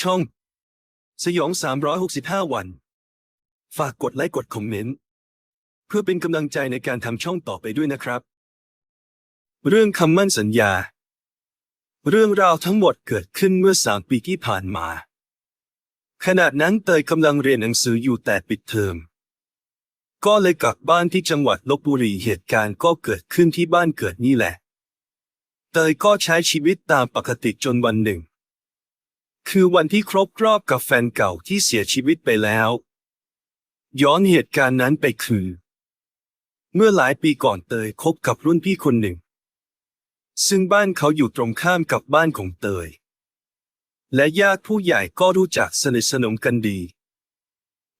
ช่อง สยอง 365 วัน ฝากกดไลค์กดคอมเมนต์ เพื่อเป็นกำลังใจในการทำช่องต่อไปด้วยนะครับ เรื่องคำมั่นสัญญา เรื่องราวทั้งหมดเกิดขึ้นเมื่อสามปีที่ผ่านมา ขณะนั้นเตยกำลังเรียนหนังสืออยู่แต่ปิดเทอมก็เลยกลับบ้านที่จังหวัดลบบุรีเหตุการณ์ก็เกิดขึ้นที่บ้านเกิดนี่แหละ เตยก็ใช้ชีวิตตามปกติจนวันหนึ่ง คือวันที่ครบรอบกับแฟนเก่าที่เสียชีวิตไปแล้ว ย้อนเหตุการณ์นั้นไปคือ เมื่อหลายปีก่อนเตยคบกับรุ่นพี่คนหนึ่ง ซึ่งบ้านเขาอยู่ตรงข้ามกับบ้านของเตย และญาติผู้ใหญ่ก็รู้จักสนิทสนมกันดี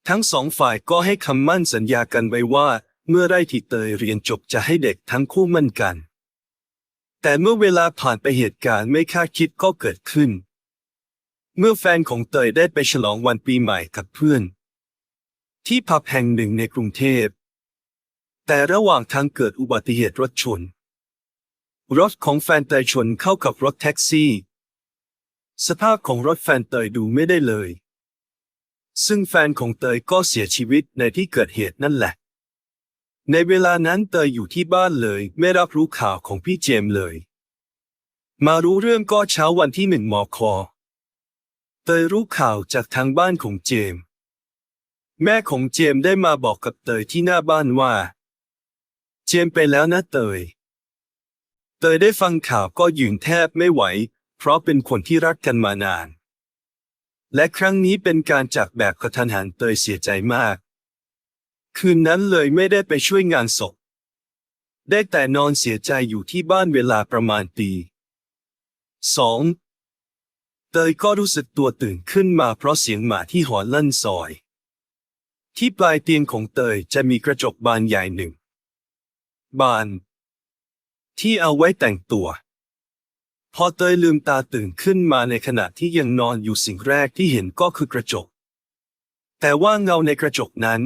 ทั้งสองฝ่ายก็ให้คำมั่นสัญญากันไว้ว่า เมื่อได้ที่เตยเรียนจบจะให้เด็กทั้งคู่มั่นกัน แต่เมื่อเวลาผ่านไปเหตุการณ์ไม่คาดคิดก็เกิดขึ้น เมื่อแฟนของเตยได้ไปฉลองวันปีใหม่กับเพื่อน ที่ผับแห่งหนึ่งในกรุงเทพ แต่ระหว่างทางเกิดอุบัติเหตุรถชน รถของแฟนเตยชนเข้ากับรถแท็กซี่ สภาพของรถแฟนเตยดูไม่ได้เลย ซึ่งแฟนของเตยก็เสียชีวิตในที่เกิดเหตุนั่นแหละ ในเวลานั้นเตยอยู่ที่บ้านเลยไม่รับรู้ข่าวของพี่เจมเลย มารู้เรื่องก็เช้าวันที่หนึ่งมค เตยรู้ข่าวจากทางบ้านของเจม แม่ของเจมได้มาบอกกับเตยที่หน้าบ้านว่า เจมไปแล้วนะเตย เตยได้ฟังข่าวก็ยืนแทบไม่ไหว เพราะเป็นคนที่รักกันมานาน และครั้งนี้เป็นการจากแบบกระทันหันเตยเสียใจมาก คืนนั้นเลยไม่ได้ไปช่วยงานศพ ได้แต่นอนเสียใจอยู่ที่บ้านเวลาประมาณตีสอง เตยก็รู้สึกตัวตื่นขึ้นมาเพราะเสียงหมาที่หอนลั่นซอย ที่ปลายเตียงของเตยจะมีกระจกบานใหญ่หนึ่ง บาน ที่เอาไว้แต่งตัว พอเตยลืมตาตื่นขึ้นมาในขณะที่ยังนอนอยู่สิ่งแรกที่เห็นก็คือกระจก แต่ว่าเงาในกระจกนั้น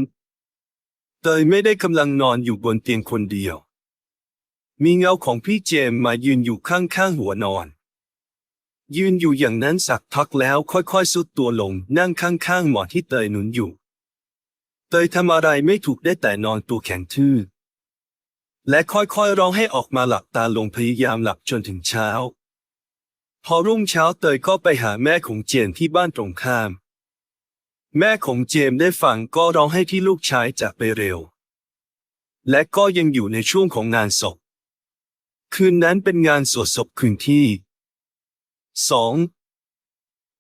เตยไม่ได้กำลังนอนอยู่บนเตียงคนเดียว มีเงาของพี่เจมมายืนอยู่ข้างๆหัวนอน ยืนอยู่อย่างนั้นสักพักแล้วค่อยๆสุดตัวลงนั่งข้างๆหมอนที่เตยหนุนอยู่ เตยทำอะไรไม่ถูกได้แต่นอนตัวแข็งทื่อ และค่อยๆร้องให้ออกมาหลับตาลงพยายามหลับจนถึงเช้า พอรุ่งเช้าเตยก็ไปหาแม่ของเจมที่บ้านตรงข้าม แม่ของเจมได้ฟังก็ร้องให้ที่ลูกชายจากไปเร็ว และก็ยังอยู่ในช่วงของงานศพ คืนนั้นเป็นงานสวดศพคืนที่ สอง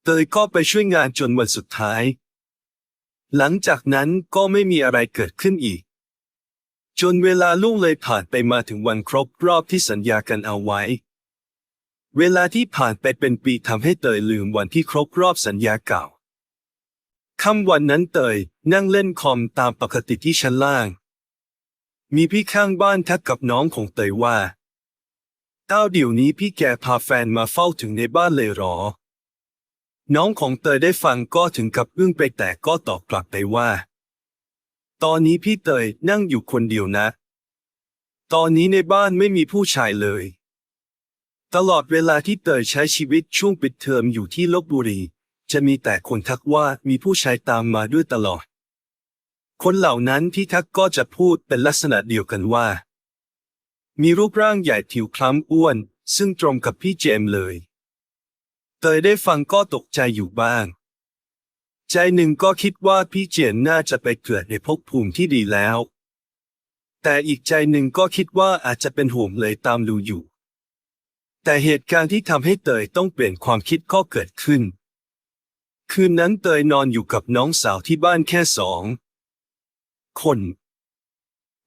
เตยก็ไปช่วยงานจนวันสุดท้าย หลังจากนั้นก็ไม่มีอะไรเกิดขึ้นอีก จนเวลาล่วงเลยผ่านไปมาถึงวันครบรอบที่สัญญากันเอาไว้ เวลาที่ผ่านไปเป็นปีทำให้เตยลืมวันที่ครบรอบสัญญาเก่าค่ำวันนั้นเตยนั่งเล่นคอมตามปกติที่ชั้นล่าง มีพี่ข้างบ้านทักกับน้องของเตยว่า ต้าเดี๋ยวนี้พี่แกพาแฟนมาเฝ้าถึงในบ้านเลยหรอ น้องของเตยได้ฟังก็ถึงกับอึ้งไปแต่ก็ตอบกลับไปว่า ตอนนี้พี่เตยนั่งอยู่คนเดียวนะ ตอนนี้ในบ้านไม่มีผู้ชายเลย ตลอดเวลาที่เตยใช้ชีวิตช่วงปิดเทอมอยู่ที่ลบบุรี จะมีแต่คนทักว่ามีผู้ชายตามมาด้วยตลอด คนเหล่านั้นที่ทักก็จะพูดเป็นลักษณะเดียวกันว่า มีรูปร่างใหญ่ผิวคล้ำอ้วน ซึ่งตรงกับพี่เจมเลย เตยได้ฟังก็ตกใจอยู่บ้าง ใจหนึ่งก็คิดว่าพี่เจมส์น่าจะไปเกิดในภพภูมิที่ดีแล้ว แต่อีกใจหนึ่งก็คิดว่าอาจจะเป็นห่วงเลยตามดูอยู่ แต่เหตุการณ์ที่ทำให้เตยต้องเปลี่ยนความคิดก็เกิดขึ้น คืนนั้นเตยนอนอยู่กับน้องสาวที่บ้านแค่สองคน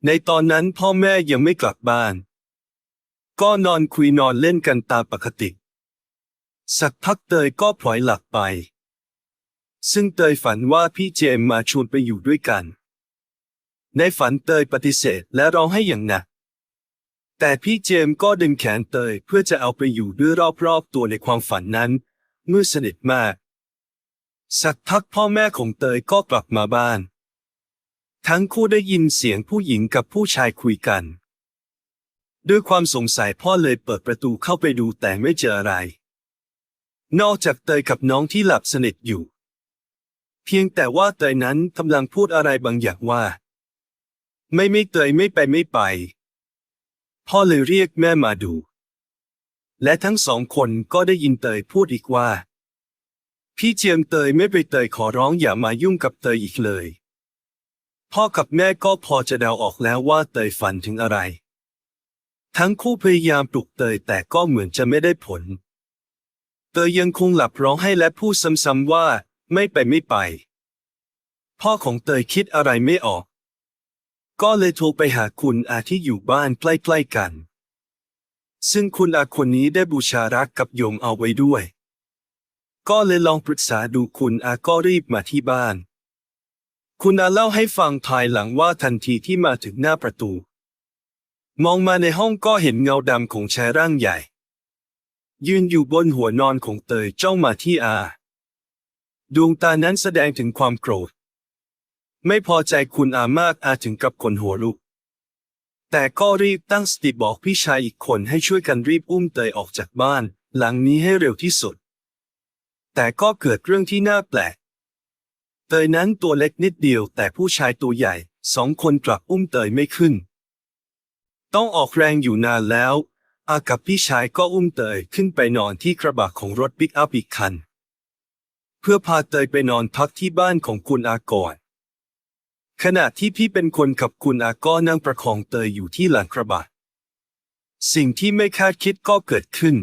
ในตอนนั้นพ่อแม่ยังไม่กลับบ้าน ก็นอนคุยนอนเล่นกันตามปกติ สักพักเตยก็พลอยหลับไป ซึ่งเตยฝันว่าพี่เจมมาชวนไปอยู่ด้วยกัน ในฝันเตยปฏิเสธและร้องให้อย่างหนัก แต่พี่เจมก็ดึงแขนเตยเพื่อจะเอาไปอยู่ด้วยรอบๆตัวในความฝันนั้น เมืดสนิทมาก สักพักพ่อแม่ของเตยก็กลับมาบ้าน ทั้งคู่ได้ยินเสียงผู้หญิงกับผู้ชายคุยกัน ด้วยความสงสัยพ่อเลยเปิดประตูเข้าไปดูแต่ไม่เจออะไร นอกจากเตยกับน้องที่หลับสนิทอยู่ เพียงแต่ว่าเตยนั้นกำลังพูดอะไรบางอย่างว่า ไม่ไม่เตยไม่ไปไม่ไป พ่อเลยเรียกแม่มาดู และทั้งสองคนก็ได้ยินเตยพูดอีกว่า พี่เจียมเตยไม่ไปเตยขอร้องอย่ามายุ่งกับเตยอีกเลย พ่อกับแม่ก็พอจะเดาออกแล้วว่าเตยฝันถึงอะไร ทั้งคู่พยายามปลุกเตยแต่ก็เหมือนจะไม่ได้ผล เตยยังคงหลับร้องไห้และพูดซ้ำๆว่า ไม่ไปไม่ไป พ่อของเตยคิดอะไรไม่ออก ก็เลยโทรไปหาคุณอาที่อยู่บ้านใกล้ๆกัน ซึ่งคุณอาคนนี้ได้บูชารักกับโยมเอาไว้ด้วย ก็เลยลองปรึกษาดูคุณอาก็รีบมาที่บ้าน คุณอาเล่าให้ฟังภายหลังว่าทันทีที่มาถึงหน้าประตู มองมาในห้องก็เห็นเงาดำของชายร่างใหญ่ ยืนอยู่บนหัวนอนของเตยจ้องมาที่อา ดวงตานั้นแสดงถึงความโกรธ ไม่พอใจคุณอามากอาถึงกับคนหัวลุก แต่ก็รีบตั้งสติบอกพี่ชายอีกคนให้ช่วยกันรีบอุ้มเตยออกจากบ้าน หลังนี้ให้เร็วที่สุด แต่ก็เกิดเรื่องที่น่าแปลก เตยนั้นตัวเล็กนิดเดียว แต่ผู้ชายตัวใหญ่สองคนกลับอุ้มเตยไม่ขึ้น ต้องออกแรงอยู่นานแล้ว อากับพี่ชายก็อุ้มเตยขึ้นไปนอนที่กระบะของรถปิกอัพอีกคัน เพื่อพาเตยไปนอนพักที่บ้านของคุณอาก่อนขณะที่พี่เป็นคนขับคุณอาก็นั่งประคองเตยอยู่ที่หลังกระบะสิ่งที่ไม่คาดคิดก็เกิดขึ้น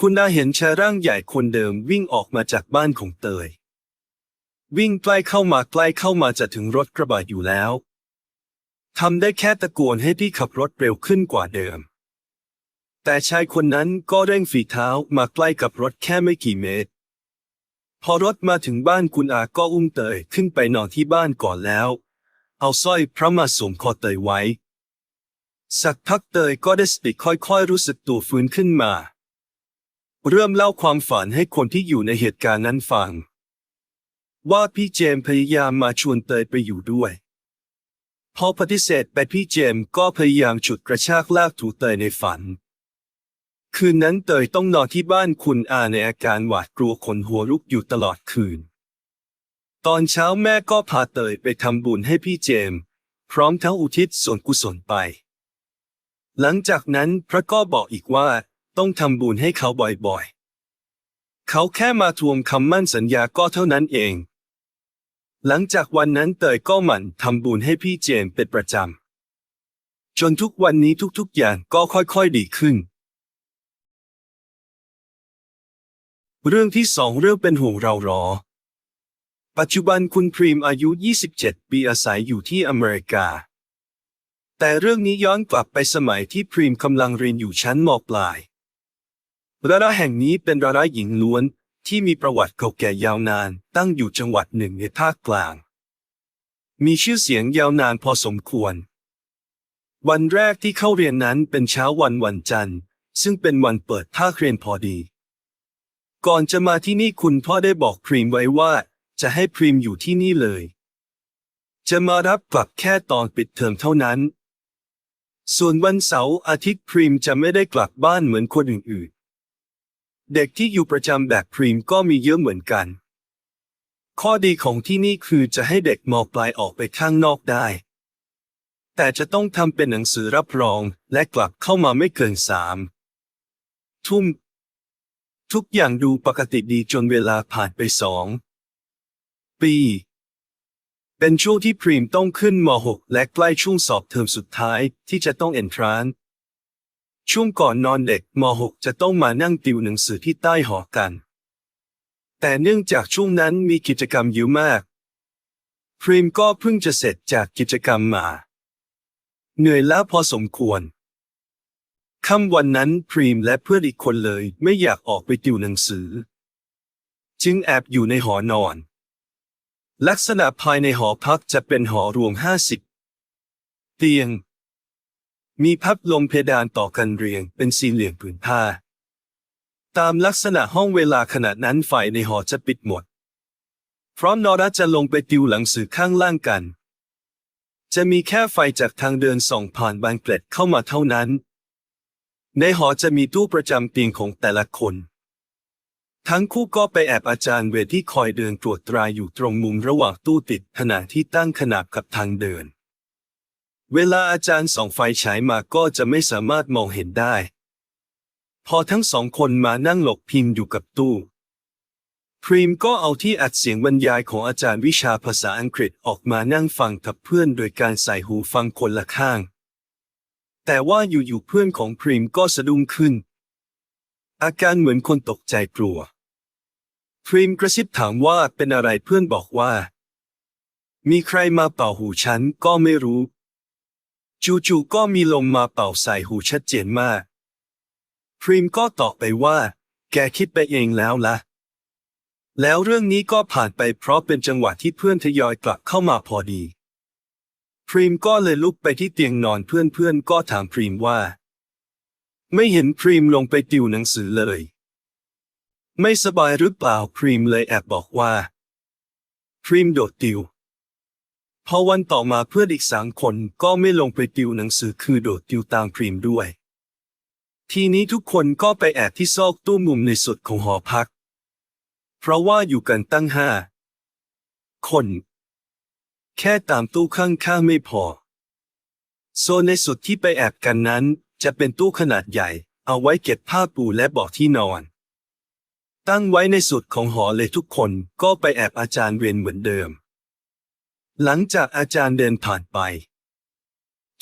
คุณอาเห็นชายร่างใหญ่คนเดิมวิ่งออกมาจากบ้านของเตย วิ่งใกล้เข้ามาใกล้เข้ามาจะถึงรถกระบะอยู่แล้วทำได้แค่ตะโกนให้พี่ขับรถเร็วขึ้นกว่าเดิม แต่ชายคนนั้นก็เร่งฝีเท้ามาใกล้กับรถแค่ไม่กี่เมตร พอรถมาถึงบ้านคุณอาก็อุ้มเตยขึ้นไปนอนที่บ้านก่อนแล้ว เอาสร้อยพระมาสวมคอเตยไว้ สักพักเตยก็ได้สติค่อยๆรู้สึกตัวฟื้นขึ้นมา เริ่มเล่าความฝันให้คนที่อยู่ในเหตุการณ์นั้นฟัง ว่าพี่เจมพยายามมาชวนเตยไปอยู่ด้วย พอปฏิเสธไปพี่เจมก็พยายามฉุดกระชากลากถูเตยในฝัน คืนนั้นเตยต้องนอนที่บ้านคุณอาในอาการหวาดกลัวขนหัวลุกอยู่ตลอดคืน ตอนเช้าแม่ก็พาเตยไปทำบุญให้พี่เจม พร้อมทั้งอุทิศส่วนกุศลไป หลังจากนั้นพระก็บอกอีกว่าต้องทำบุญให้เขาบ่อยๆ เขาแค่มาทวงคำมั่นสัญญาก็เท่านั้นเอง หลังจากวันนั้นเตยก็หมั่นทำบุญให้พี่เจมเป็นประจำ จนทุกวันนี้ทุกๆอย่างก็ค่อยๆดีขึ้น เรื่องที่สองเรื่องเป็นห่วงเราหรอ ปัจจุบันคุณพรีมอายุ 27 ปีอาศัยอยู่ที่อเมริกา แต่เรื่องนี้ย้อนกลับไปสมัยที่พรีมกำลังเรียนอยู่ชั้นมปลายร้านแห่งนี้เป็นร้านหญิงล้วน ที่มีประวัติเก่าแก่ยาวนานตั้งอยู่จังหวัดหนึ่งในภาคกลาง มีชื่อเสียงยาวนานพอสมควร วันแรกที่เข้าเรียนนั้นเป็นเช้าวันวันจันทร์ ซึ่งเป็นวันเปิดภาคเรียนพอดี ก่อนจะมาที่นี่คุณพ่อได้บอกพรีมไว้ว่า จะให้พรีมอยู่ที่นี่เลย จะมารับกลับแค่ตอนปิดเทอมเท่านั้น ส่วนวันเสาร์อาทิตย์พรีมจะไม่ได้กลับบ้านเหมือนคนอื่น เด็กที่อยู่ประจำแบบพรีมก็มีเยอะเหมือนกัน ข้อดีของที่นี่คือจะให้เด็กมอปลายออกไปข้างนอกได้ แต่จะต้องทำเป็นหนังสือรับรองและกลับเข้ามาไม่เกินสามทุ่ม ทุกอย่างดูปกติดีจนเวลาผ่านไปสองปี เป็นช่วงที่พรีมต้องขึ้นม .6 และใกล้ช่วงสอบเทอมสุดท้ายที่จะต้องเอนทราน ช่วงก่อนนอนเด็กม .6 จะต้องมานั่งติวหนังสือที่ใต้หอกัน แต่เนื่องจากช่วงนั้นมีกิจกรรมเยอะมาก พรีมก็เพิ่งจะเสร็จจากกิจกรรมมา เหนื่อยล้าพอสมควร ค่ำวันนั้นพรีมและเพื่อนอีกคนเลยไม่อยากออกไปติวหนังสือ จึงแอบอยู่ในหอนอน ลักษณะภายในหอพักจะเป็นหอรวมห้าสิบเตียง มีพัดลมเพดานต่อกันเรียงเป็นสี่เหลี่ยมผืนผ้า ตามลักษณะห้องเวลาขณะนั้นไฟในหอจะปิดหมดเพราะนอรัจะลงไปติวหนังสือข้างล่างกัน จะมีแค่ไฟจากทางเดินส่องผ่านบานเกล็ดเข้ามาเท่านั้น ในหอจะมีตู้ประจำเตียงของแต่ละคน ทั้งคู่ก็ไปแอบอาจารย์เวทที่คอยเดินตรวจตราอยู่ตรงมุมระหว่างตู้ติดขณะที่ตั้งขนาบกับทางเดิน เวลาอาจารย์ส่องไฟฉายมาก็จะไม่สามารถมองเห็นได้ พอทั้งสองคนมานั่งหลบพิงอยู่กับตู้ พรีมก็เอาที่อัดเสียงบรรยายของอาจารย์วิชาภาษาอังกฤษออกมานั่งฟังกับเพื่อนโดยการใส่หูฟังคนละข้าง แต่ว่าอยู่ๆเพื่อนของพรีมก็สะดุ้งขึ้น อาการเหมือนคนตกใจกลัว พรีมกระซิบถามว่าเป็นอะไรเพื่อนบอกว่า มีใครมาเป่าหูฉันก็ไม่รู้ จู่ๆก็มีลมมาเป่าใส่หูชัดเจนมาก พรีมก็ตอบไปว่า แกคิดไปเองแล้วละแล้วเรื่องนี้ก็ผ่านไปเพราะเป็นจังหวะที่เพื่อนทยอยกลับเข้ามาพอดี พรีมก็เลยลุกไปที่เตียงนอนเพื่อนๆก็ถามพรีมว่า ไม่เห็นพรีมลงไปติวหนังสือเลย ไม่สบายหรือเปล่าพรีมเลยแอบบอกว่า พรีมโดดติว พอวันต่อมาเพื่อนอีกสามคนก็ไม่ลงไปติวหนังสือคือโดดติวตามพรีมด้วย ทีนี้ทุกคนก็ไปแอบที่ซอกตู้มุมในสุดของหอพัก เพราะว่าอยู่กันตั้งห้าคน แค่ตามตู้ข้างๆไม่พอ โซนในสุดที่ไปแอบกันนั้น จะเป็นตู้ขนาดใหญ่ เอาไว้เก็บผ้าปูและเบาะที่นอน ตั้งไว้ในสุดของหอเลยทุกคนก็ไปแอบอาจารย์เรียนเหมือนเดิม หลังจากอาจารย์เดินผ่านไป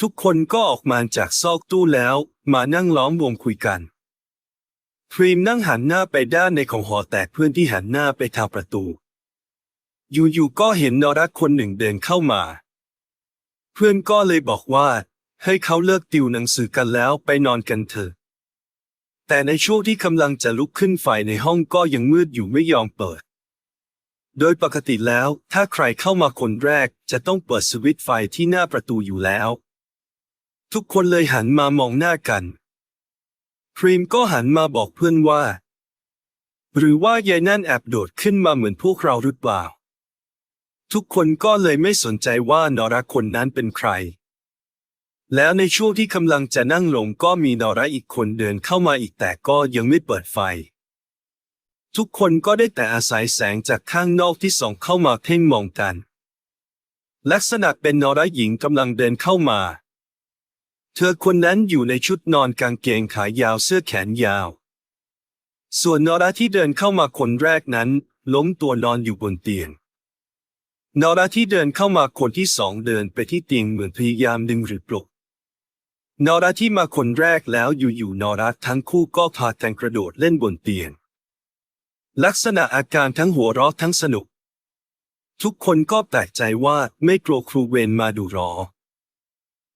ทุกคนก็ออกมาจากซอกตู้แล้ว มานั่งล้อมวงคุยกันพรีมนั่งหันหน้าไปด้านในของหอแต่เพื่อนที่หันหน้าไปทางประตู อยู่ๆก็เห็นนรักคนหนึ่งเดินเข้ามา เพื่อนก็เลยบอกว่า ให้เขาเลิกติวหนังสือกันแล้วไปนอนกันเถอะ แต่ในช่วงที่กำลังจะลุกขึ้นไฟในห้องก็ยังมืดอยู่ไม่ยอมเปิด โดยปกติแล้ว ถ้าใครเข้ามาคนแรก จะต้องเปิดสวิตช์ไฟที่หน้าประตูอยู่แล้ว ทุกคนเลยหันมามองหน้ากัน พรีมก็หันมาบอกเพื่อนว่า หรือว่ายายนั่นแอบโดดขึ้นมาเหมือนพวกเราหรือเปล่า ทุกคนก็เลยไม่สนใจว่านอราคนนั้นเป็นใคร แล้วในช่วงที่กำลังจะนั่งลงก็มีนอราอีกคนเดินเข้ามาอีกแต่ก็ยังไม่เปิดไฟ ทุกคนก็ได้แต่อาศัยแสงจากข้างนอกที่ส่องเข้ามาเพ่งมองกัน ลักษณะเป็นนอราหญิงกำลังเดินเข้ามา เธอคนนั้นอยู่ในชุดนอนกางเกงขายาวเสื้อแขนยาว ส่วนนอราที่เดินเข้ามาคนแรกนั้น ล้มตัวนอนอยู่บนเตียง นอราที่เดินเข้ามาคนที่สองเดินไปที่เตียงเหมือนพยายามดึงหรือปลุกนอราที่มาคนแรกแล้วอยู่ๆนอราทั้งคู่ก็พากันกระโดดเล่นบนเตียง ลักษณะอาการทั้งหัวเราะทั้งสนุก ทุกคนก็แปลกใจว่าไม่กลัวครูเวนมาดูรอ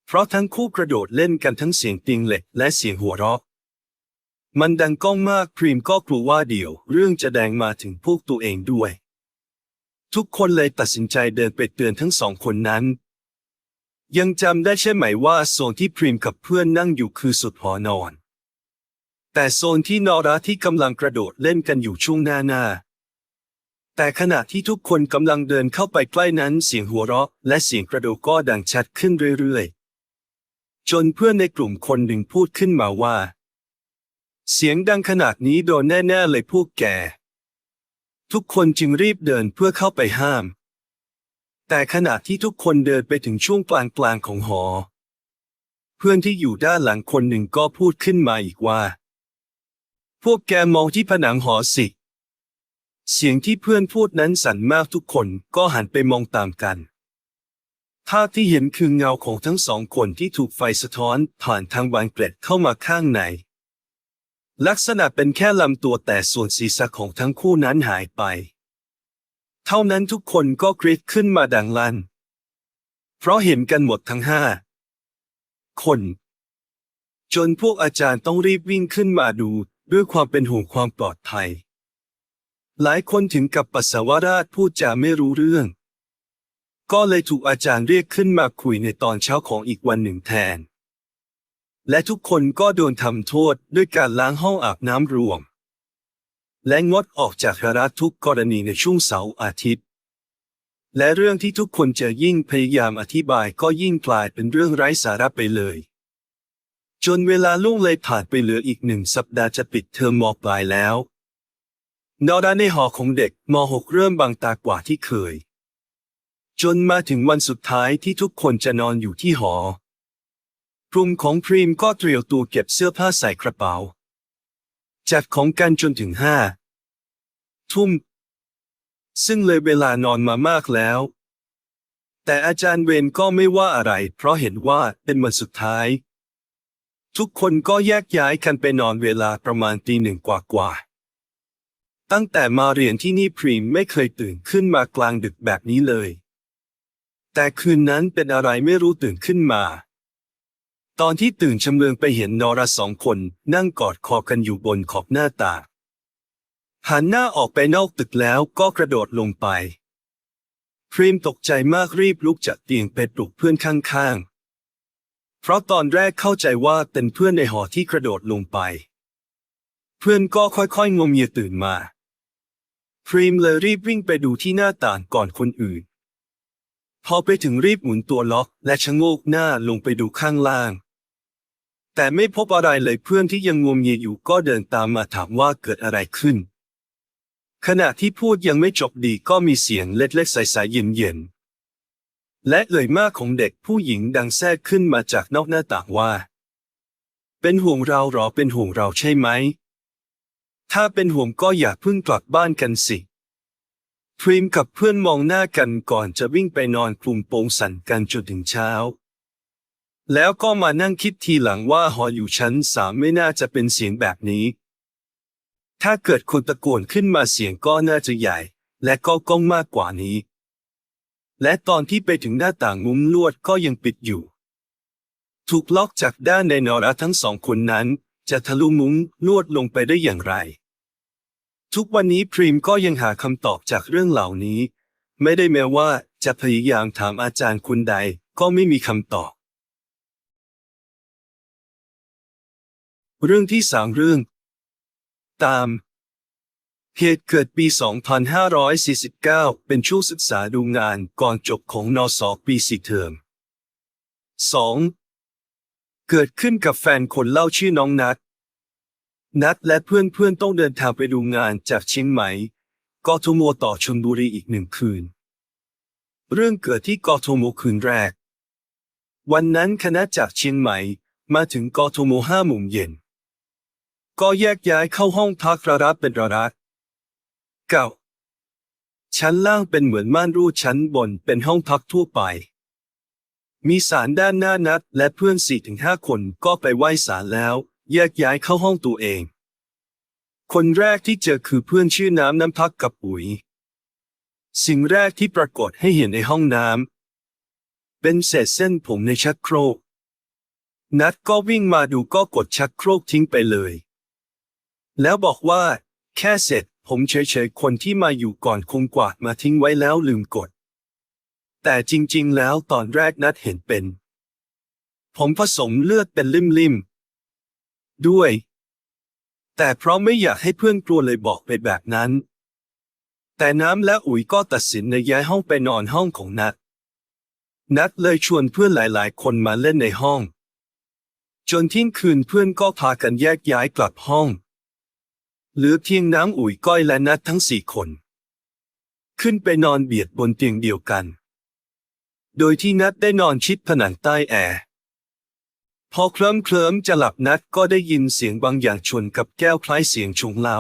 เพราะทั้งคู่กระโดดเล่นกันทั้งเสียงติงเหล็กและเสียงหัวเราะ มันดังก้องมากพรีมก็กลัวว่าเดี๋ยว เรื่องจะแดงมาถึงพวกตัวเองด้วย ทุกคนเลยตัดสินใจเดินไปเตือนทั้งสองคนนั้น ยังจำได้ใช่ไหมว่าโซนที่พรีมกับเพื่อนนั่งอยู่คือสุดหอนอน แต่โซนที่นอราที่กำลังกระโดดเล่นกันอยู่ช่วงหน้าหน้า แต่ขณะที่ทุกคนกำลังเดินเข้าไปใกล้นั้นเสียงหัวเราะ และเสียงกระโดดก็ดังชัดขึ้นเรื่อยๆ จนเพื่อนในกลุ่มคนหนึ่งพูดขึ้นมาว่า เสียงดังขนาดนี้โดนแน่ๆเลยพวกแก ทุกคนจึงรีบเดินเพื่อเข้าไปห้าม แต่ขณะที่ทุกคนเดินไปถึงช่วงกลางกลางๆของหอ เพื่อนที่อยู่ด้านหลังคนหนึ่งก็พูดขึ้นมาอีกว่า พวกแกมองที่ผนังหอสิ เสียงที่เพื่อนพูดนั้นสั่นมากทุกคนก็หันไปมองตามกัน ภาพที่เห็นคือเงาของทั้งสองคนที่ถูกไฟสะท้อนผ่านทางบานเกล็ดเข้ามาข้างใน ลักษณะเป็นแค่ลำตัวแต่ส่วนศีรษะของทั้งคู่นั้นหายไป เท่านั้นทุกคนก็กรีดขึ้นมาดังลั่น เพราะเห็นกันหมดทั้งห้าคน จนพวกอาจารย์ต้องรีบวิ่งขึ้นมาดู ด้วยความเป็นห่วงความปลอดภัย หลายคนถึงกับปัสสาวะราชพูดจาไม่รู้เรื่อง ก็เลยถูกอาจารย์เรียกขึ้นมาคุยในตอนเช้าของอีกวันหนึ่งแทน และทุกคนก็โดนทำโทษด้วยการล้างห้องอาบน้ำรวม และงดออกจากหราทุกกรณีในช่วงเสาร์อาทิตย์ และเรื่องที่ทุกคนจะยิ่งพยายามอธิบายก็ยิ่งกลายเป็นเรื่องไร้สาระไปเลย จนเวลาล่วงเลยผ่านไปเหลืออีกหนึ่งสัปดาห์จะปิดเทอมมปลายแล้วนอราในหอของเด็กม .6 เริ่มบางตากว่าที่เคย จนมาถึงวันสุดท้ายที่ทุกคนจะนอนอยู่ที่หอกลุ่มของพรีมก็เตรียมตัวเก็บเสื้อผ้าใส่กระเป๋า จัดของกันจนถึงห้าทุ่ม ซึ่งเลยเวลานอนมามากแล้ว แต่อาจารย์เวนก็ไม่ว่าอะไร เพราะเห็นว่าเป็นวันสุดท้าย ทุกคนก็แยกย้ายกันไปนอนเวลาประมาณตีหนึ่งกว่าๆ ตั้งแต่มาเรียนที่นี่พรีมไม่เคยตื่นขึ้นมากลางดึกแบบนี้เลย แต่คืนนั้นเป็นอะไรไม่รู้ตื่นขึ้นมา ตอนที่ตื่นชำเลืองไปเห็นนอราสองคนนั่งกอดคอกันอยู่บนขอบหน้าต่างหันหน้าออกไปนอกตึกแล้วก็กระโดดลงไป พรีมตกใจมากรีบลุกจากเตียงไปปลุกเพื่อนข้างๆ เพราะตอนแรกเข้าใจว่าเป็นเพื่อนในหอที่กระโดดลงไป เพื่อนก็ค่อยๆงมเงียตื่นมาพรีมเลยรีบวิ่งไปดูที่หน้าต่างก่อนคนอื่น พอไปถึงรีบหมุนตัวล็อกและชะโงกหน้าลงไปดูข้างล่าง แต่ไม่พบอะไรเลยเพื่อนที่ยังงมเงียอยู่ก็เดินตามมาถามว่าเกิดอะไรขึ้น ขณะที่พูดยังไม่จบดีก็มีเสียงเล็กๆใสๆเย็นๆ และเอ่ยมากของเด็กผู้หญิงดังแทรกขึ้นมาจากนอกหน้าต่างว่า เป็นห่วงเราหรอเป็นห่วงเราใช่ไหม ถ้าเป็นห่วงก็อย่าเพิ่งกลับบ้านกันสิพรีมกับเพื่อนมองหน้ากันก่อนจะวิ่งไปนอนคลุมโปงสันกันจนถึงเช้า แล้วก็มานั่งคิดทีหลังว่าหออยู่ชั้นสามไม่น่าจะเป็นเสียงแบบนี้ ถ้าเกิดคนตะโกนขึ้นมาเสียงก็น่าจะใหญ่ และก็ก้องมากกว่านี้ และตอนที่ไปถึงหน้าต่างมุ้งลวดก็ยังปิดอยู่ ถูกล็อกจากด้านในนอราทั้งสองคนนั้น จะทะลุมุ้งลวดลงไปได้อย่างไร ทุกวันนี้พรีมก็ยังหาคำตอบจากเรื่องเหล่านี้ ไม่ได้แม้ว่าจะพยายามถามอาจารย์คนใดก็ไม่มีคำตอบ เรื่องที่สามเรื่อง ตาม เหตุเกิดปี 2549 เป็นช่วงศึกษาดูงานก่อนจบของนศปีสี่เทอม 2. เกิดขึ้นกับแฟนคนเล่าชื่อน้องนัดนัดและเพื่อนๆ ต้องเดินทางไปดูงานจากเชียงใหม่กทมต่อชลบุรีอีกหนึ่งคืน เรื่องเกิดที่กทมคืนแรก วันนั้นคณะจากเชียงใหม่มาถึงกทมห้าโมงเย็น ก็แยกย้ายเข้าห้องพักระรับเป็นระรัก เก่าชั้นล่างเป็นเหมือนม่านรูดชั้นบนเป็นห้องพักทั่วไป มีสารด้านหน้านัดและเพื่อนสี่ถึงห้าคนก็ไปไหว้ศาลแล้ว แยกย้ายเข้าห้องตัวเอง คนแรกที่เจอคือเพื่อนชื่อน้ำน้ำพักกับปุ๋ย สิ่งแรกที่ปรากฏให้เห็นในห้องน้ำเป็นเศษเส้นผมในชักโครก นัดก็วิ่งมาดูก็กดชักโครกทิ้งไปเลย แล้วบอกว่า แค่เสร็จ ผมเฉยๆคนที่มาอยู่ก่อนคงกวาดมาทิ้งไว้แล้วลืมกด แต่จริงๆ แล้วตอนแรกนัดเห็นเป็น ผมผสมเลือดเป็นลิ่มๆ ด้วย แต่เพราะไม่อยากให้เพื่อนกลัวเลยบอกไปแบบนั้น แต่น้ำและอุ๋ยก็ตัดสินในย้ายห้องไปนอนห้องของนัด นัดเลยชวนเพื่อนหลายๆ คนมาเล่นในห้อง จนทิ้งคืนเพื่อนก็พากันแยกย้ายกลับห้อง เหลือเพียงน้ำอุ๋ยก้อยและนัดทั้งสี่คน ขึ้นไปนอนเบียดบนเตียงเดียวกัน โดยที่นัดได้นอนชิดผนังใต้แอร์พอเคลิ้มเคลิ้มจะหลับนัดก็ได้ยินเสียงบางอย่างชนกับแก้วคล้ายเสียงชงเหล้า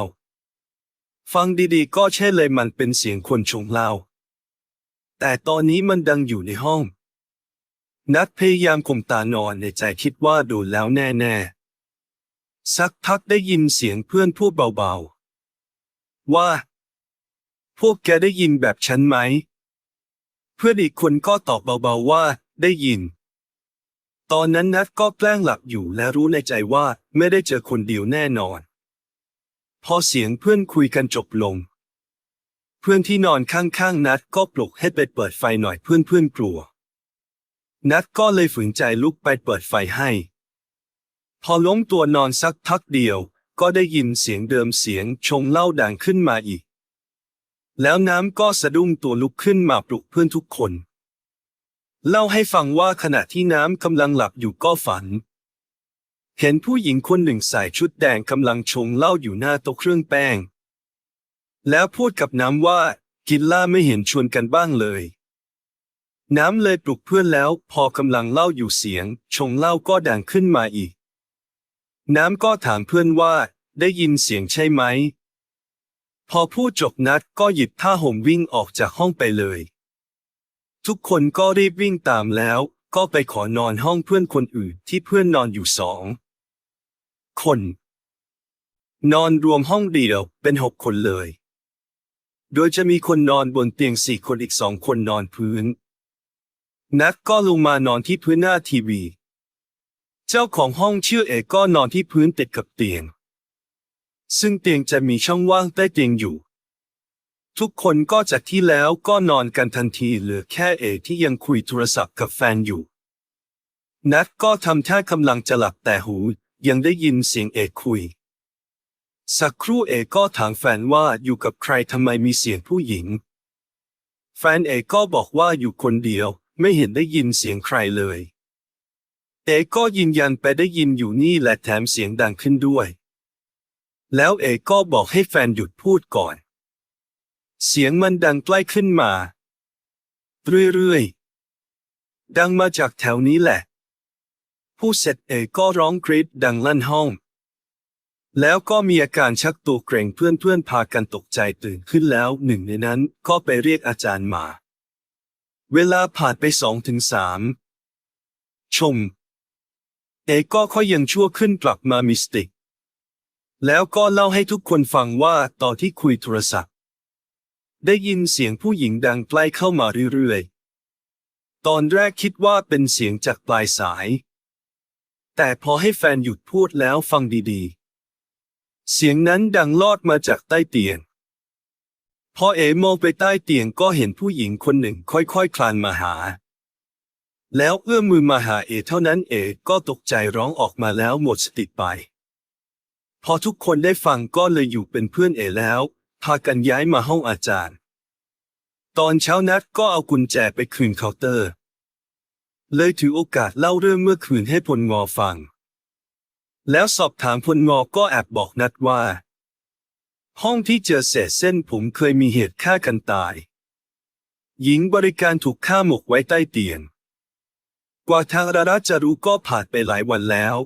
ฟังดีๆ ก็ใช่เลยมันเป็นเสียงคนชงเหล้าแต่ตอนนี้มันดังอยู่ในห้อง นัดพยายามข่มตานอนในใจคิดว่าโดนแล้วแน่ๆ สักพักได้ยินเสียงเพื่อนพูดเบาๆ ว่า พวกแกได้ยินแบบฉันไหม เพื่อนอีกคนก็ตอบเบาๆว่าได้ยิน ตอนนั้นนัดก็แกล้งหลับอยู่และรู้ในใจว่าไม่ได้เจอคนเดียวแน่นอน พอเสียงเพื่อนคุยกันจบลง เพื่อนที่นอนข้างๆ นัดก็ปลุกให้ไปเปิดไฟหน่อยเพื่อนๆกลัว นัดก็เลยฝืนใจลุกไปเปิดไฟให้ พอล้มตัวนอนสักพักเดียว ก็ได้ยินเสียงเดิมเสียงชงเหล้าดังขึ้นมาอีก แล้วน้ำก็สะดุ้งตัวลุกขึ้นมาปลุกเพื่อนทุกคน เล่าให้ฟังว่าขณะที่น้ำกำลังหลับอยู่ก็ฝัน เห็นผู้หญิงคนหนึ่งใส่ชุดแดงกำลังชงเหล้าอยู่หน้าโต๊ะเครื่องแป้ง แล้วพูดกับน้ำว่ากินล่าไม่เห็นชวนกันบ้างเลย น้ำเลยปลุกเพื่อนแล้ว พอกำลังเล่าอยู่เสียง ชงเหล้าก็ดังขึ้นมาอีก น้ำก็ถามเพื่อนว่าได้ยินเสียงใช่ไหม พอพูดจบนัดก็หยิบผ้าห่มวิ่งออกจากห้องไปเลย ทุกคนก็รีบวิ่งตามแล้ว ก็ไปขอนอนห้องเพื่อนคนอื่นที่เพื่อนนอนอยู่สอง คน นอนรวมห้องเดียวเป็นหกคนเลย โดยจะมีคนนอนบนเตียงสี่คนอีกสองคนนอนพื้น นัดก็ลงมานอนที่พื้นหน้าทีวี เจ้าของห้องชื่อเอกก็นอนที่พื้นติดกับเตียง ซึ่งเตียงจะมีช่องว่างใต้เตียงอยู่ ทุกคนก็จากที่แล้วก็นอนกันทันทีเหลือแค่เอกที่ยังคุยโทรศัพท์กับแฟนอยู่ นัดก็ทำท่ากำลังจะหลับแต่หูยังได้ยินเสียงเอกคุย สักครู่เอกก็ถามแฟนว่าอยู่กับใครทำไมมีเสียงผู้หญิง แฟนเอกก็บอกว่าอยู่คนเดียวไม่เห็นได้ยินเสียงใครเลย เอกก็ยืนยันไปได้ยินอยู่นี่และแถมเสียงดังขึ้นด้วย แล้วเอกก็บอกให้แฟนหยุดพูดก่อน เสียงมันดังใกล้ขึ้นมา เรื่อยๆ ดังมาจากแถวนี้แหละ ผู้เสร็จเอกก็ร้องกรีดดังลั่นห้อง แล้วก็มีอาการชักตัวเกรงเพื่อนๆพากันตกใจตื่นขึ้นแล้วหนึ่งในนั้นก็ไปเรียกอาจารย์มา เวลาผ่านไปสองถึงสามชม เอกก็ค่อยยังชั่วขึ้นกลับมามิสติก แล้วก็เล่าให้ทุกคนฟังว่าต่อที่คุยโทรศัพท์ ได้ยินเสียงผู้หญิงดังใกล้เข้ามาเรื่อยๆ ตอนแรกคิดว่าเป็นเสียงจากปลายสาย แต่พอให้แฟนหยุดพูดแล้วฟังดีๆ เสียงนั้นดังลอดมาจากใต้เตียง พอเอ๋มองไปใต้เตียงก็เห็นผู้หญิงคนหนึ่งค่อยๆคคลานมาหา แล้วเอื้อมมือมาหาเอเท่านั้นเอก็ตกใจร้องออกมาแล้วหมดสติไป พอทุกคนได้ฟังก็เลยอยู่เป็นเพื่อนเอแล้วพากันย้ายมาห้องอาจารย์ ตอนเช้านัดก็เอากุญแจไปคืนเคาน์เตอร์ เลยถือโอกาสเล่าเรื่องเมื่อคืนให้พลงอฟัง แล้วสอบถามพลงอก็แอบบอกนัดว่า ห้องที่เจอเศษเส้นผมเคยมีเหตุฆ่ากันตาย หญิงบริการถูกฆ่าหมกไว้ใต้เตียง กว่าทางราราจะรู้ก็ผ่านไปหลายวันแล้ว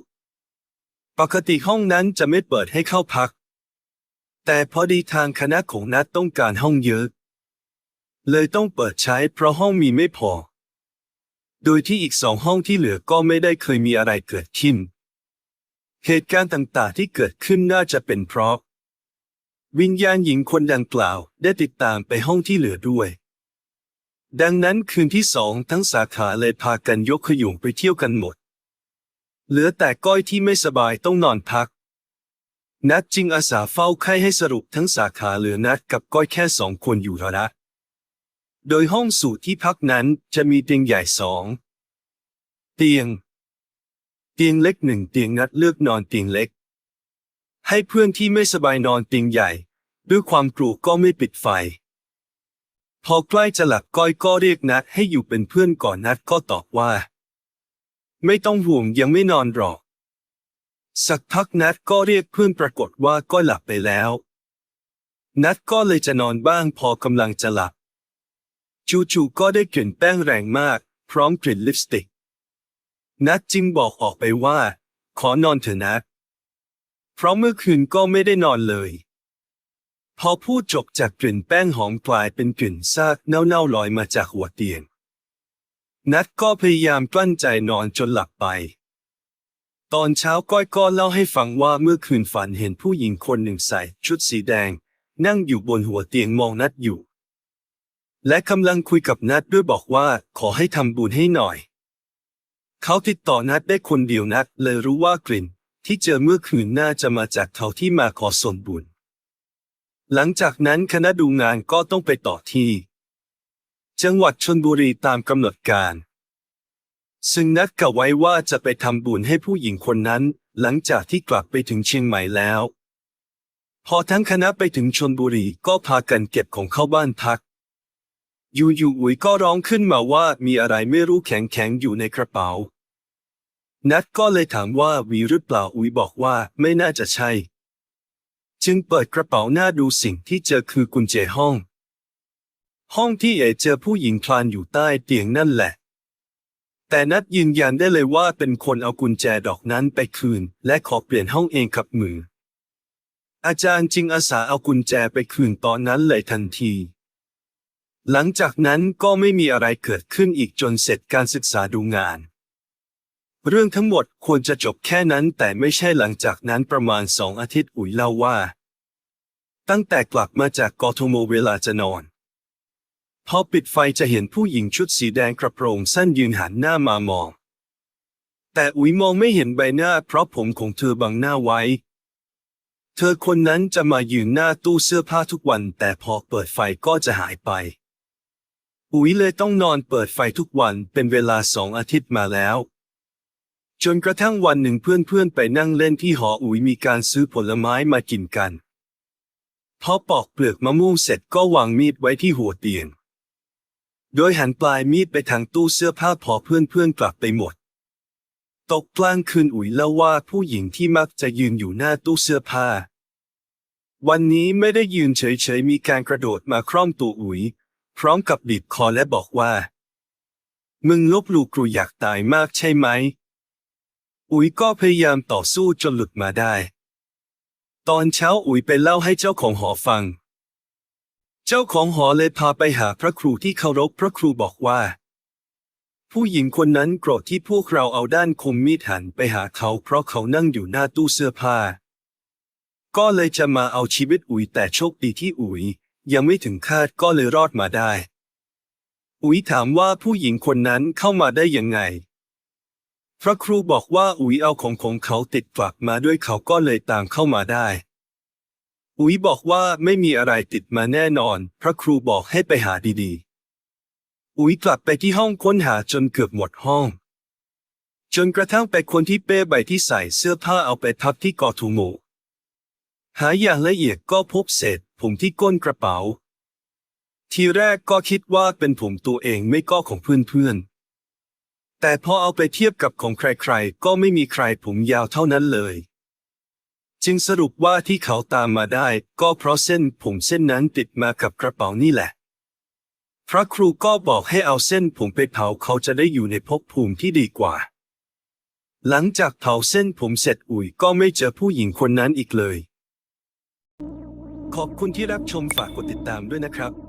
ปกติห้องนั้นจะไม่เปิดให้เข้าพัก แต่พอดีทางคณะของนัดต้องการห้องเยอะ เลยต้องเปิดใช้เพราะห้องมีไม่พอ โดยที่อีกสองห้องที่เหลือก็ไม่ได้เคยมีอะไรเกิดขึ้น เหตุการณ์ต่างๆที่เกิดขึ้นน่าจะเป็นเพราะ วิญญาณหญิงคนดังกล่าวได้ติดตามไปห้องที่เหลือด้วย ดังนั้นคืนที่สองทั้งสาขาเลยพากันยกขยุงไปเที่ยวกันหมด เหลือแต่ก้อยที่ไม่สบายต้องนอนพัก นัดจึงอาสาเฝ้าไข้ให้สรุปทั้งสาขาเหลือนัดกับก้อยแค่สองคนอยู่เท่านั้นโดยห้องสูตรที่พักนั้นจะมีเตียงใหญ่สองเตียง เตียงเล็กหนึ่งเตียงนัดเลือกนอนเตียงเล็ก ให้เพื่อนที่ไม่สบายนอนเตียงใหญ่ ด้วยความกลัวก็ไม่ปิดไฟ พอใกล้จะหลับก้อยก็เรียกนัดให้อยู่เป็นเพื่อนก่อนนัดก็ตอบว่า ไม่ต้องห่วงยังไม่นอนหรอก สักพักนัดก็เรียกเพื่อนปรากฏว่าก็หลับไปแล้ว นัดก็เลยจะนอนบ้างพอกำลังจะหลับ จู่ๆก็ได้กลิ่นแป้งแรงมาก พร้อมกลิ่นลิปสติก นัดจึงบอกออกไปว่า ขอนอนเถอะนะเพราะเมื่อคืนก็ไม่ได้นอนเลย พอพูดจบจากกลิ่นแป้งหอมกลายเป็นกลิ่นซากเน่าๆลอยมาจากหัวเตียง นัดก็พยายามกลั้นใจนอนจนหลับไป ตอนเช้าก้อยก็เล่าให้ฟังว่าเมื่อคืนฝันเห็นผู้หญิงคนหนึ่งใส่ชุดสีแดง นั่งอยู่บนหัวเตียงมองนัดอยู่ และกำลังคุยกับนัดด้วยบอกว่าขอให้ทำบุญให้หน่อย เขาติดต่อนัดได้คนเดียวนัดเลยรู้ว่ากลิ่นที่เจอเมื่อคืนน่าจะมาจากเขาที่มาขอส่วนบุญ หลังจากนั้นคณะดูงานก็ต้องไปต่อที่ จังหวัดชนบุรีตามกำหนดการ ซึ่งนัดกับไว้ว่าจะไปทำบุญให้ผู้หญิงคนนั้น หลังจากที่กลับไปถึงเชียงใหม่แล้ว พอทั้งคณะไปถึงชนบุรีก็พากันเก็บของเข้าบ้านพัก อยู่ๆอุ๋ยก็ร้องขึ้นมาว่ามีอะไรไม่รู้แข็งๆอยู่ในกระเป๋า นัดก็เลยถามว่าวีหรือเปล่าอุ๋ยบอกว่าไม่น่าจะใช่ จึงเปิดกระเป๋าหน้าดูสิ่งที่เจอคือกุญแจห้อง ห้องที่เอเจอผู้หญิงคลานอยู่ใต้เตียงนั่นแหละ แต่นัดยืนยันได้เลยว่าเป็นคนเอากุญแจดอกนั้นไปคืน และขอเปลี่ยนห้องเองกับมือ อาจารย์จึงอาสาเอากุญแจไปคืนตอนนั้นเลยทันที หลังจากนั้นก็ไม่มีอะไรเกิดขึ้นอีกจนเสร็จการศึกษาดูงาน เรื่องทั้งหมดควรจะจบแค่นั้นแต่ไม่ใช่หลังจากนั้นประมาณสองอาทิตย์อุ๋ยเล่าว่า ตั้งแต่กลับมาจากกอทมเวลาจะนอน พอปิดไฟจะเห็นผู้หญิงชุดสีแดงกระโปรงสั้นยืนหันหน้ามามอง แต่อุ๋ยมองไม่เห็นใบหน้าเพราะผมของเธอบังหน้าไว้ เธอคนนั้นจะมายืนหน้าตู้เสื้อผ้าทุกวัน แต่พอเปิดไฟก็จะหายไป อุ๋ยเลยต้องนอนเปิดไฟทุกวันเป็นเวลาสองอาทิตย์มาแล้ว จนกระทั่งวันหนึ่งเพื่อนๆไปนั่งเล่นที่หออุ๋ยมีการซื้อผลไม้มากินกันพอปอกเปลือกมะม่วงเสร็จก็วางมีดไว้ที่หัวเตียง โดยหันปลายมีดไปทางตู้เสื้อผ้าพอเพื่อนๆกลับไปหมด ตกกลางคืนอุ๋ยเล่าว่าผู้หญิงที่มักจะยืนอยู่หน้าตู้เสื้อผ้า วันนี้ไม่ได้ยืนเฉยๆมีการกระโดดมาคร่อมตัวอุ๋ย พร้อมกับบีบคอและบอกว่า มึงลบหลู่กรูอยากตายมากใช่ไหม อุ๋ยก็พยายามต่อสู้จนหลุดมาได้ ตอนเช้าอุ๋ยไปเล่าให้เจ้าของหอฟัง เจ้าของหอเลยพาไปหาพระครูที่เคารพพระครูบอกว่า ผู้หญิงคนนั้นโกรธที่พวกเราเอาด้านคมมีดหันไปหาเขาเพราะเขานั่งอยู่หน้าตู้เสื้อผ้า ก็เลยจะมาเอาชีวิตอุ๋ยแต่โชคดีที่อุ๋ย ยังไม่ถึงคาดก็เลยรอดมาได้ อุ๋ยถามว่าผู้หญิงคนนั้นเข้ามาได้ยังไง พระครูบอกว่าอุ๋ยเอาของของเขาติดกลับมาด้วยเขาก็เลยตามเข้ามาได้ อุ๋ยบอกว่าไม่มีอะไรติดมาแน่นอน พระครูบอกให้ไปหาดีๆ อุ๋ยกลับไปที่ห้องค้นหาจนเกือบหมดห้อง จนกระทั่งไปคนที่เป้ใบที่ใส่เสื้อผ้าเอาไปทับที่กอทูโมหาอย่างละเอียดก็พบเศษผมที่ก้นกระเป๋า ทีแรกก็คิดว่าเป็นผมตัวเองไม่ก็ของเพื่อนๆ แต่พอเอาไปเทียบกับของใครๆ ก็ไม่มีใครผมยาวเท่านั้นเลย จึงสรุปว่าที่เขาตามมาได้ ก็เพราะเส้นผมเส้นนั้นติดมากับกระเป๋านี่แหละ พระครูก็บอกให้เอาเส้นผมไปเผาเขาจะได้อยู่ในภพภูมิที่ดีกว่า หลังจากเผาเส้นผมเสร็จอุ๋ยก็ไม่เจอผู้หญิงคนนั้นอีกเลย ขอบคุณที่รับชมฝากกดติดตามด้วยนะครับ